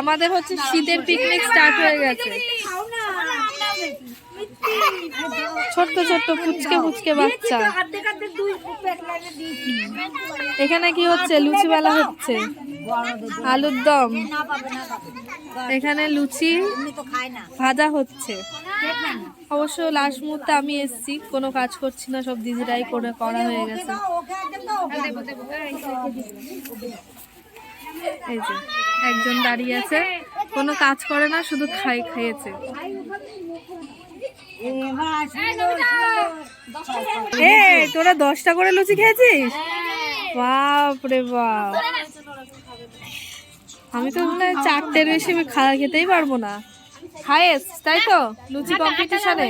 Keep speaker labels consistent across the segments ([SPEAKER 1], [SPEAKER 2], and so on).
[SPEAKER 1] আমাদের হচ্ছে শীতের পিকনিক স্টার্ট হয়ে গেছে। ছোট্ট ছোট্ট ফুচকে ফুচকে বাচ্চা। এখানে কি হচ্ছে? লুচি বেলা হচ্ছে। আলুর দম। এখানে লুচি ভাজা হচ্ছে। অবশ্য লাস্ট মুহূর্তে আমি এসেছি। কোনো কাজ করছি না, সব দিদিরাই করে করা হয়ে গেছে। এই যে একজন দাঁড়িয়ে আছে। কোনো কাজ করে না শুধু খাই খাইয়েছে। এ তোরা দশটা করে লুচি খেয়েছিস? বাপ রে বাপ। আমি তো মনে হয় চারটের বেশি আমি খাওয়া খেতেই পারব না। খাইয়েস তাই তো? লুচি কম্পিটিশনে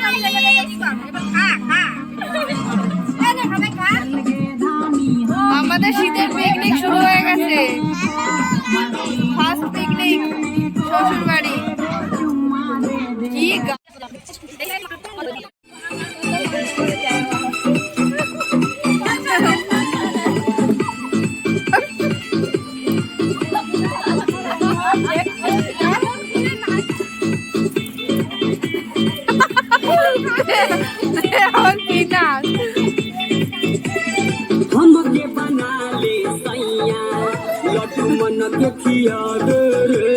[SPEAKER 1] আমাদের
[SPEAKER 2] हमके बना ले सैया लड्डू मन के खिया दे रे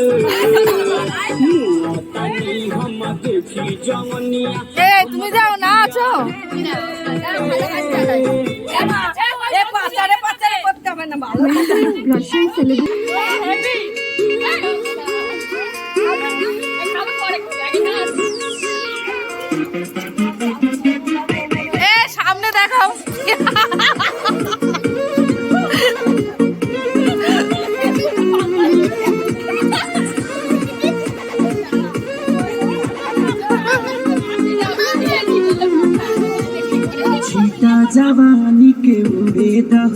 [SPEAKER 2] तनी हम देखी जवनिया
[SPEAKER 1] এ তুমি যাও না আছো এ
[SPEAKER 2] জবানিকে উড়ে দাহ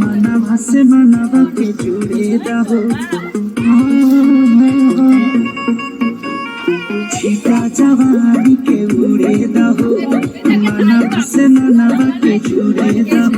[SPEAKER 2] মানা ভাসে মানা বাপে জুড়ে দাহ ছিটা জবানিকে উড়ে দাহ মানা
[SPEAKER 1] ভাসে মানা বাপে জুড়ে দাহ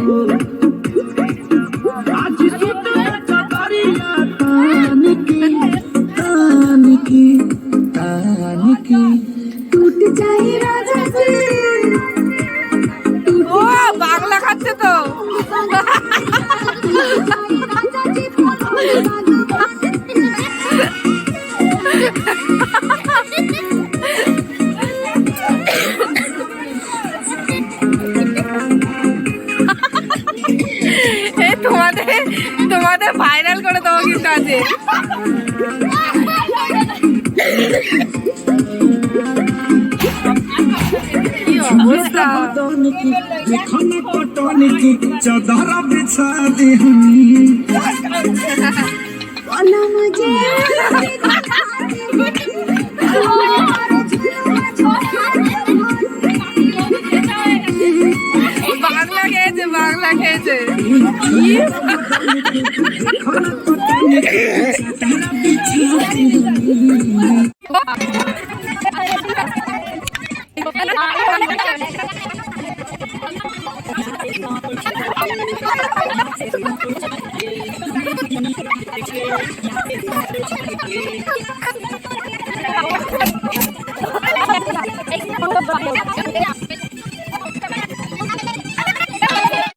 [SPEAKER 1] তোমাদের তোমাদের ভাইরাল করে দেবো কিন্তু আছে কি
[SPEAKER 2] De
[SPEAKER 1] mag খেয়েছে
[SPEAKER 2] Thank.